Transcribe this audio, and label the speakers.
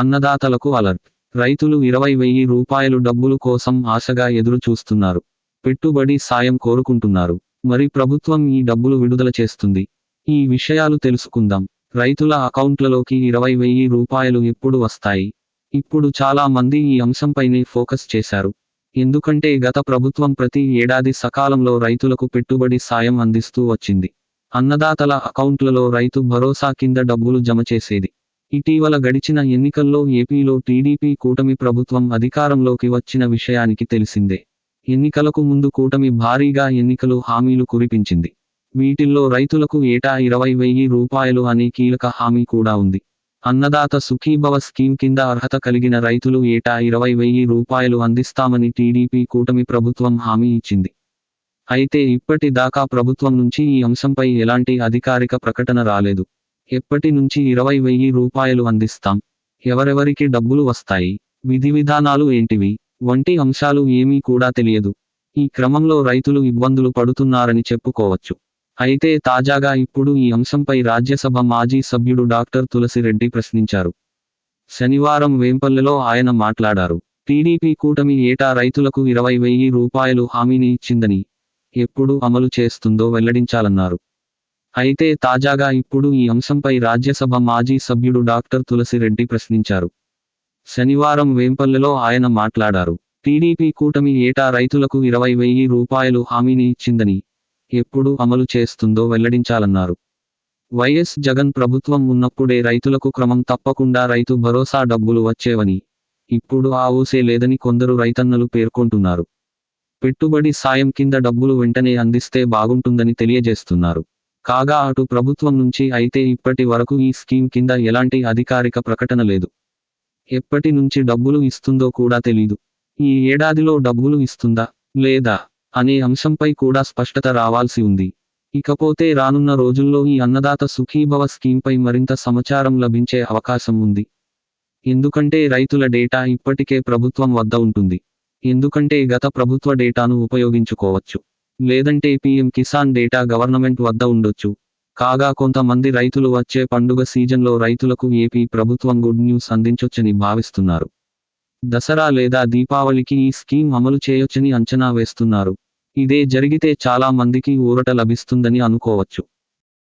Speaker 1: అన్నదాతలకు alert. రైతులు ఇరవై వెయ్యి రూపాయలు డబ్బులు కోసం ఆశగా ఎదురు చూస్తున్నారు పెట్టుబడి సాయం కోరుకుంటున్నారు. మరి ప్రభుత్వం ఈ డబ్బులు విడుదల చేస్తుంది. ఈ విషయాలు తెలుసుకుందాం. రైతుల అకౌంట్లలోకి ఇరవై వెయ్యి రూపాయలు ఎప్పుడు వస్తాయి? ఇప్పుడు చాలా మంది ఈ అంశంపైనే ఫోకస్ చేశారు. ఎందుకంటే గత ప్రభుత్వం ప్రతి ఏడాది సకాలంలో రైతులకు పెట్టుబడి సాయం అందిస్తూ వచ్చింది. అన్నదాతల అకౌంట్లలో రైతు భరోసా కింద డబ్బులు జమ చేసేది. ఇటీవల గడిచిన ఎన్నికల్లో ఏపీలో టీడీపీ కూటమి ప్రభుత్వం అధికారంలోకి వచ్చిన విషయానికి తెలిసిందే. ఎన్నికలకు ముందు కూటమి భారీగా ఎన్నికలు హామీలు కురిపించింది. వీటిల్లో రైతులకు ఏటా ఇరవై వెయ్యి రూపాయలు అనే కీలక హామీ కూడా ఉంది. అన్నదాత సుఖీభవ స్కీమ్ కింద అర్హత కలిగిన రైతులు ఏటా ఇరవై వెయ్యి రూపాయలు అందిస్తామని టీడీపీ కూటమి ప్రభుత్వం హామీ ఇచ్చింది. అయితే ఇప్పటి దాకా ప్రభుత్వం నుంచి ఈ అంశంపై ఎలాంటి అధికారిక ప్రకటన రాలేదు. ఎప్పటి నుంచి ఇరవై వెయ్యి రూపాయలు అందిస్తాం? ఎవరెవరికి డబ్బులు వస్తాయి? విధి విధానాలు ఏంటివి? వంటి అంశాలు ఏమీ కూడా తెలియదు. ఈ క్రమంలో రైతులు ఇబ్బందులు పడుతున్నారని చెప్పుకోవచ్చు. అయితే తాజాగా ఇప్పుడు ఈ అంశంపై రాజ్యసభ మాజీ సభ్యుడు డాక్టర్ తులసిరెడ్డి ప్రశ్నించారు. శనివారం వేంపల్లెలో ఆయన మాట్లాడారు. టీడీపీ కూటమి ఏటా రైతులకు ఇరవై వెయ్యి రూపాయలు హామీని ఇచ్చిందని ఎప్పుడు అమలు చేస్తుందో వెల్లడించాలన్నారు. అయితే తాజాగా ఇప్పుడు ఈ అంశంపై రాజ్యసభ మాజీ సభ్యుడు డాక్టర్ తులసిరెడ్డి ప్రశ్నించారు. శనివారం వేంపల్లెలో ఆయన మాట్లాడారు. టీడీపీ కూటమి ఏటా రైతులకు ఇరవై వెయ్యి రూపాయలు హామీని ఇచ్చిందని ఎప్పుడు అమలు చేస్తుందో వెల్లడించాలన్నారు. వైఎస్ జగన్ ప్రభుత్వం ఉన్నప్పుడే రైతులకు క్రమం తప్పకుండా రైతు భరోసా డబ్బులు వచ్చేవని ఇప్పుడు ఆ ఊసే లేదని కొందరు రైతన్నలు పేర్కొంటున్నారు. పెట్టుబడి సాయం కింద డబ్బులు వెంటనే అందిస్తే బాగుంటుందని తెలియజేస్తున్నారు. కాగా అటు ప్రభుత్వం నుంచి అయితే ఇప్పటి వరకు ఈ స్కీమ్ కింద ఎలాంటి అధికారిక ప్రకటన లేదు. ఎప్పటి నుంచి డబ్బులు ఇస్తుందో కూడా తెలీదు. ఈ ఏడాదిలో డబ్బులు ఇస్తుందా లేదా అనే అంశంపై కూడా స్పష్టత రావాల్సి ఉంది. ఇకపోతే రానున్న రోజుల్లో ఈ అన్నదాత సుఖీభవ స్కీమ్పై మరింత సమాచారం లభించే అవకాశం ఉంది. ఎందుకంటే రైతుల డేటా ఇప్పటికే ప్రభుత్వం వద్ద ఉంటుంది. ఎందుకంటే గత ప్రభుత్వ డేటాను ఉపయోగించుకోవచ్చు. లేదంటే పీఎం కిసాన్ డేటా గవర్నమెంట్ వద్ద ఉండొచ్చు. కాగా కొంతమంది రైతులు వచ్చే పండుగ సీజన్లో రైతులకు ఏపీ ప్రభుత్వం గుడ్ న్యూస్ అందించొచ్చని భావిస్తున్నారు. దసరా లేదా దీపావళికి ఈ స్కీమ్ అమలు చేయొచ్చని అంచనా వేస్తున్నారు. ఇదే జరిగితే చాలా మందికి ఊరట లభిస్తుందని అనుకోవచ్చు.